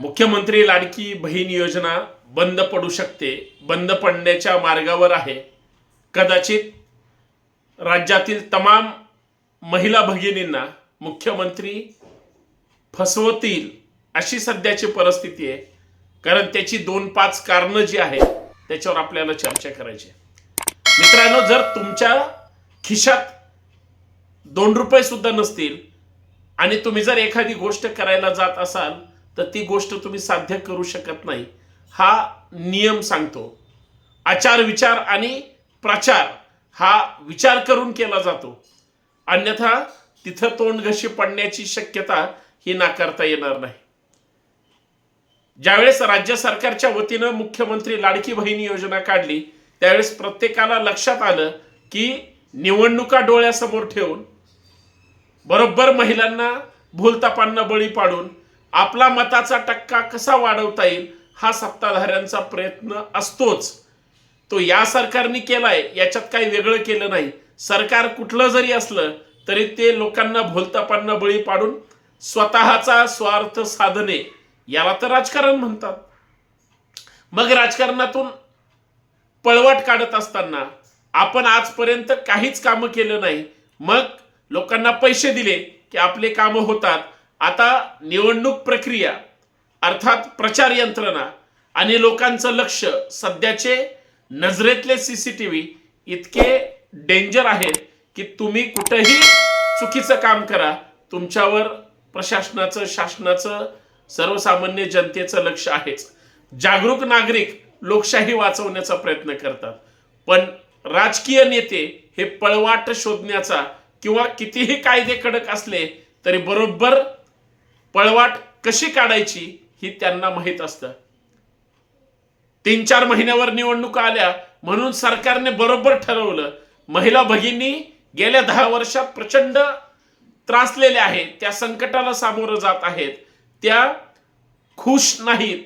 मुख्यमंत्री लाडकी बहीण योजना बंद पडू शकते बंद पडण्याच्या मार्गावर आहे कदाचित राज्यातील तमाम महिला भगिनींना मुख्यमंत्री फसवतील अशी सध्याची परिस्थिती आहे कारण त्याची दोन पाच कारणं जी आहेत त्याच्यावर आपल्याला चर्चा करायची आहे. मित्रांनो जर तुमच्या खिशात दोन रुपये सुद्धा नसतील आणि तुम्ही जर एखादी गोष्ट करायला जात असाल तर ती गोष्ट तुम्ही साध्य करू शकत नाही. हा नियम सांगतो. आचार विचार आणि प्रचार हा विचार करून केला जातो. अन्यथा तिथं तोंड घशी पडण्याची शक्यता ही नाकारता येणार नाही. ज्यावेळेस राज्य सरकारच्या वतीनं मुख्यमंत्री लाडकी बहीण योजना काढली त्यावेळेस प्रत्येकाला लक्षात आलं की निवडणुका डोळ्यासमोर ठेवून बरोबर महिलांना भूलतापांना बळी पाडून आपला मताचा टक्का कसा वाढवता येईल हा सत्ताधाऱ्यांचा प्रयत्न असतोच. तो या सरकारने केलाय याच्यात काही वेगळं केलं नाही. सरकार कुठलं जरी असलं तरी ते लोकांना भोलतापांना बळी पाडून स्वतःचा स्वार्थ साधने याला तर राजकारण म्हणतात. मग राजकारणातून पळवाट काढत असताना आपण आजपर्यंत काहीच कामं केलं नाही. मग लोकांना पैसे दिले की आपले कामं होतात. आता निवडणूक प्रक्रिया अर्थात प्रचार यंत्रणा आणि लोकांचं लक्ष सध्याचे नजरेतले सीसीटीव्ही इतके डेंजर आहेत की तुम्ही कुठंही चुकीचं काम करा तुमच्यावर प्रशासनाचं शासनाचं सर्वसामान्य जनतेचं लक्ष आहेच. जागरूक नागरिक लोकशाही वाचवण्याचा प्रयत्न करतात. पण राजकीय नेते हे पळवाट शोधण्याचा किंवा कितीही कायदे कडक असले तरी बरोबर पळवाट कशी काढायची ही त्यांना माहीत असतं. तीन चार महिन्यावर निवडणुका आल्या म्हणून सरकारने बरोबर ठरवलं. महिला भगिनी गेल्या दहा वर्षात प्रचंड त्रासलेल्या आहेत त्या संकटाला सामोरं जात आहेत. त्या खुश नाहीत.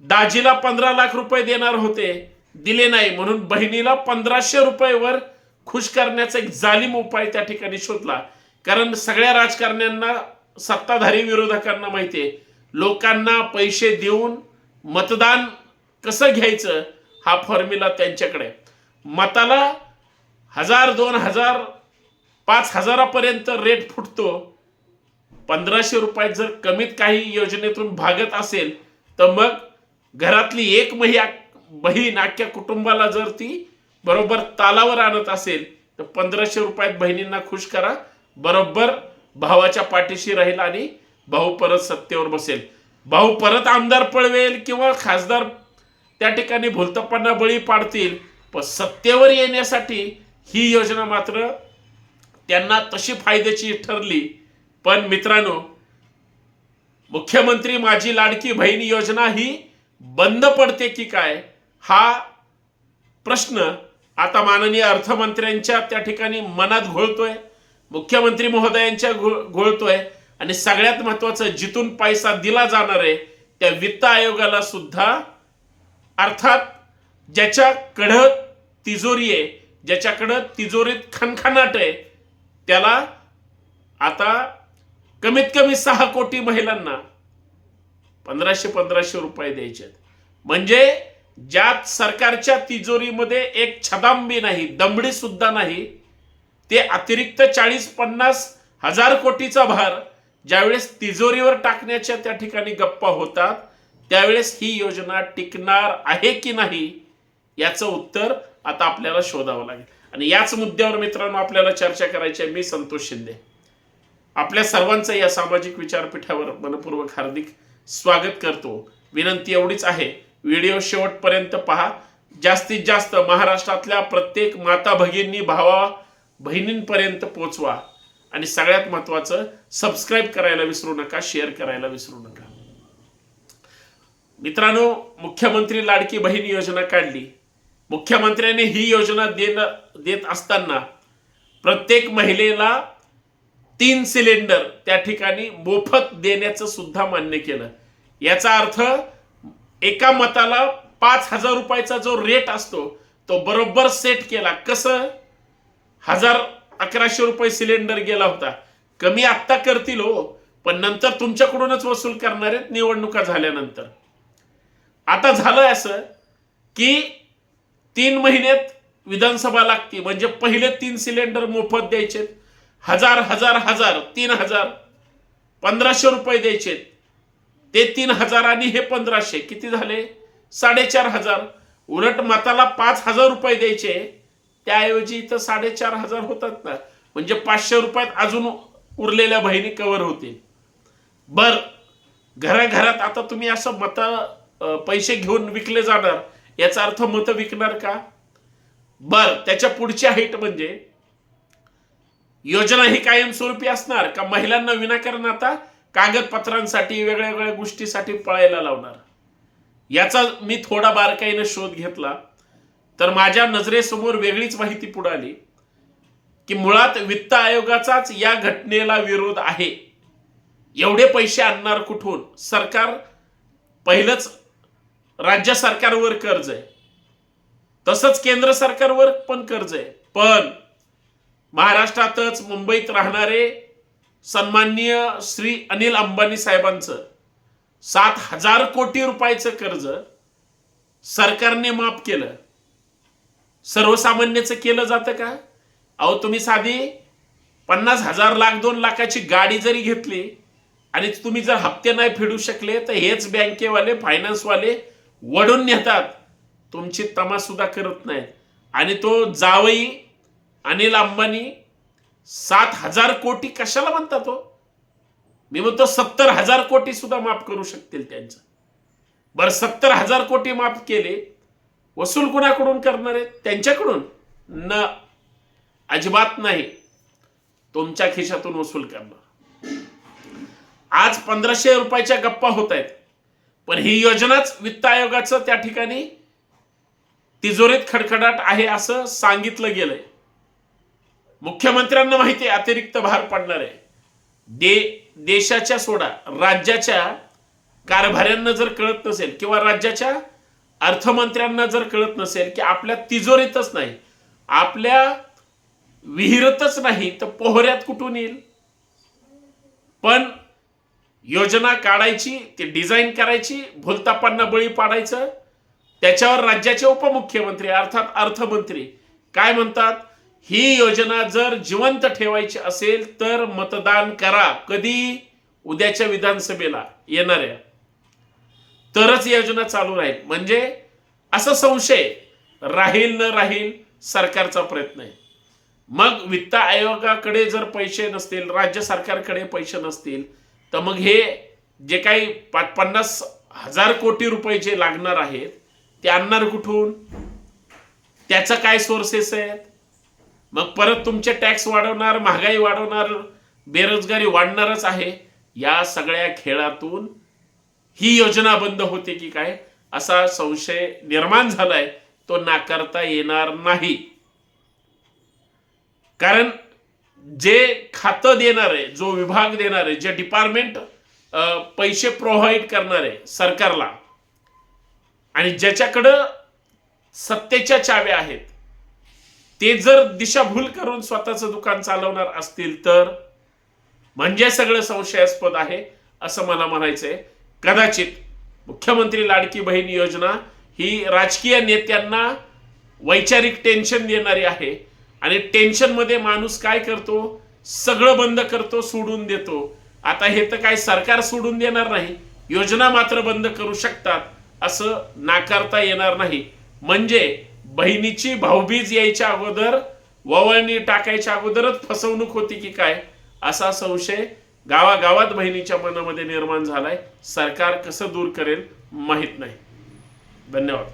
दाजीला पंधरा लाख रुपये देणार होते दिले नाही म्हणून बहिणीला पंधराशे रुपयेवर खुश करण्याचा एक जालिम उपाय त्या ठिकाणी शोधला. कारण सगळ्या राजकारण्यांना सत्ताधारी विरोधकांना माहिती आहे लोकांना पैसे देऊन मतदान कसं घ्यायचं हा फॉर्म्युला त्यांच्याकडे मताला हजार दोन हजार पाच हजारापर्यंत रेट फुटतो. पंधराशे रुपयात जर कमीत काही योजनेतून भागत असेल तर मग घरातली एक महिया बहीण अख्ख्या कुटुंबाला जर ती बरोबर तालावर आणत असेल तर पंधराशे रुपयात बहिणींना खुश करा. बरोबर भावाच्या पाठीशी राहील आणि भाऊ परत सत्तेवर बसेल. भाऊ परत आमदार पळवेल किंवा खासदार त्या ठिकाणी भूलतप्पांना बळी पाडतील पण सत्तेवर येण्यासाठी ही योजना मात्र त्यांना तशी फायद्याची ठरली. पण मित्रांनो मुख्यमंत्री माझी लाडकी बहीण योजना ही बंद पडते की काय? हा प्रश्न आता माननीय अर्थमंत्र्यांच्या त्या ठिकाणी मनात घोळतोय. मुख्यमंत्री महोदयांच्या घो- घोळतोय आणि सगळ्यात महत्वाचं जिथून पैसा दिला जाणार आहे त्या वित्त आयोगाला सुद्धा अर्थात ज्याच्याकडं तिजोरी आहे ज्याच्याकडं तिजोरीत खनखनाट आहे त्याला आता कमीत कमी सहा कोटी महिलांना पंधराशे पंधराशे रुपये द्यायचे आहेत. म्हणजे ज्यात सरकारच्या तिजोरीमध्ये एक छदांबी नाही दमडी सुद्धा नाही ते अतिरिक्त चाळीस पन्नास हजार कोटीचा भार ज्यावेळेस तिजोरीवर टाकण्याच्या त्या ठिकाणी गप्पा होतात त्यावेळेस ही योजना टिकणार आहे की नाही याचं उत्तर आता आपल्याला शोधावं लागेल. आणि याच मुद्द्यावर मित्रांनो आपल्याला चर्चा करायची आहे. मी संतोष शिंदे. आपल्या सर्वांचं या सामाजिक विचारपीठावर मनपूर्वक हार्दिक स्वागत करतो. विनंती एवढीच आहे. व्हिडिओ शेवटपर्यंत पहा. जास्तीत जास्त महाराष्ट्रातल्या प्रत्येक माता भगिनी भावा बहिणींपर्यंत पोचवा. आणि सगळ्यात महत्वाचं सबस्क्राईब करायला विसरू नका शेअर करायला विसरू नका. मित्रांनो मुख्यमंत्री लाडकी बहीण योजना काढली. मुख्यमंत्र्यांनी ही योजना देणं देत असताना प्रत्येक महिलेला तीन सिलेंडर त्या ठिकाणी मोफत देण्याचं सुद्धा मान्य केलं. याचा अर्थ एका मताला पाच हजार रुपयाचा जो रेट असतो तो बरोबर सेट केला. कसं? हजार अकराशे रुपये सिलेंडर गेला होता. कमी आत्ता करतील हो पण नंतर तुमच्याकडूनच वसूल करणार आहेत निवडणुका झाल्यानंतर. आता झालंय असं की तीन महिन्यात विधानसभा लागते म्हणजे पहिले तीन सिलेंडर मोफत द्यायचे हजार हजार हजार तीन हजार पंधराशे रुपये द्यायचे ते तीन हजार आणि हे पंधराशे किती झाले? साडेचार हजार. उलट मताला पाच हजार रुपये द्यायचे. त्याऐवजी इथं साडेचार हजार होतात ना. म्हणजे पाचशे रुपयात अजून उरलेल्या बहिणी कव्हर होतील. बर घराघरात आता तुम्ही असं मत पैसे घेऊन विकले जाणार याचा अर्थ मतं विकणार का? बर त्याच्या पुढची हाईट म्हणजे योजना ही कायमस्वरूपी असणार का महिलांना विनाकारण आता कागदपत्रांसाठी वेगळ्या वेगळ्या गोष्टीसाठी पळायला लावणार? याचा मी थोडा बारकाईनं शोध घेतला. तर माझ्या नजरेसमोर वेगळीच माहिती पुढे आली की मुळात वित्त आयोगाचाच या घटनेला विरोध आहे. एवढे पैसे आणणार कुठून? सरकार पहिलंच राज्य सरकारवर कर्ज आहे. तसंच केंद्र सरकारवर पण कर्ज आहे. पण महाराष्ट्रातच मुंबईत राहणारे सन्माननीय श्री अनिल अंबानी साहेबांचं सात हजार कोटी रुपयाचं कर्ज सरकारने माफ केलं. सर्वसामान्याचं केलं जातं का? अहो तुम्ही साधी पन्नास हजार लाख दोन लाखाची गाडी जरी घेतली आणि तुम्ही जर हप्ते नाही फेडू शकले तर हेच बँकेवाले फायनान्सवाले वडून नेतात. तुमची तमा सुद्धा करत नाहीत. आणि तो जावई अनिल अंबानी सात हजार कोटी कशाला म्हणतात तो मी म्हणतो सत्तर हजार कोटी सुद्धा माफ करू शकतील त्यांचं. बरं सत्तर हजार कोटी माफ केले वसूल कुणाकडून करणार आहेत? त्यांच्याकडून? न अजिबात नाही. तुमच्या खिशातून वसूल करणार. आज पंधराशे रुपयाच्या गप्पा होत आहेत. पण ही योजनाच वित्त आयोगाचं त्या ठिकाणी तिजोरीत खडखडाट आहे असं सांगितलं गेलंय. मुख्यमंत्र्यांना माहिती आहे अतिरिक्त भार पडणार आहे. दे देशाच्या सोडा राज्याच्या कारभाऱ्यांना जर कळत नसेल किंवा राज्याच्या अर्थमंत्र्यांना जर कळत नसेल की आपल्या तिजोरीतच नाही आपल्या विहिरतच नाही तर पोहऱ्यात कुठून येईल? पण योजना काढायची ती डिझाईन करायची भूलतापांना बळी पाडायचं त्याच्यावर राज्याचे उपमुख्यमंत्री अर्थात अर्थमंत्री काय म्हणतात? ही योजना जर जिवंत ठेवायची असेल तर मतदान करा. कधी? उद्याच्या विधानसभेला येणाऱ्या. तरच योजना चालू राहील. म्हणजे असं संशय राहील न राहील सरकारचा प्रयत्न आहे. मग वित्त आयोगाकडे जर पैसे नसतील राज्य सरकारकडे पैसे नसतील तर मग हे जे काही पाच पन्नास हजार कोटी रुपये जे लागणार आहेत ते आणणार कुठून? त्याचा काय सोर्सेस आहेत? मग परत तुमचे टॅक्स वाढवणार महागाई वाढवणार बेरोजगारी वाढणारच आहे. या सगळ्या खेळातून ही योजना बंद होते की काय? असा संशय निर्माण झालाय तो नाकारता येणार नाही. कारण जे खातं देणार आहे जो विभाग देणार आहे जे डिपार्टमेंट पैसे प्रोव्हाइड करणार आहे सरकारला आणि ज्याच्याकडं सत्तेच्या चाव्या आहेत ते जर दिशाभूल करून स्वतःचं दुकान चालवणार असतील तर म्हणजे सगळं संशयास्पद आहे असं मला म्हणायचंय. कदाचित मुख्यमंत्री लाडकी बहीण योजना ही राजकीय नेत्यांना वैचारिक टेन्शन देणारी आहे. आणि टेन्शनमध्ये माणूस काय करतो? सगळं बंद करतो सोडून देतो. आता हे तर काय सरकार सोडून देणार नाही. योजना मात्र बंद करू शकतात असं नाकारता येणार नाही. म्हणजे बहिणीची भाऊबीज यायच्या अगोदर ववळणी टाकायच्या अगोदरच फसवणूक होती की काय? असा संशय गावागावात बहिणीच्या मनामध्ये निर्माण झालाय. सरकार कसं दूर करेल माहीत नाही. धन्यवाद.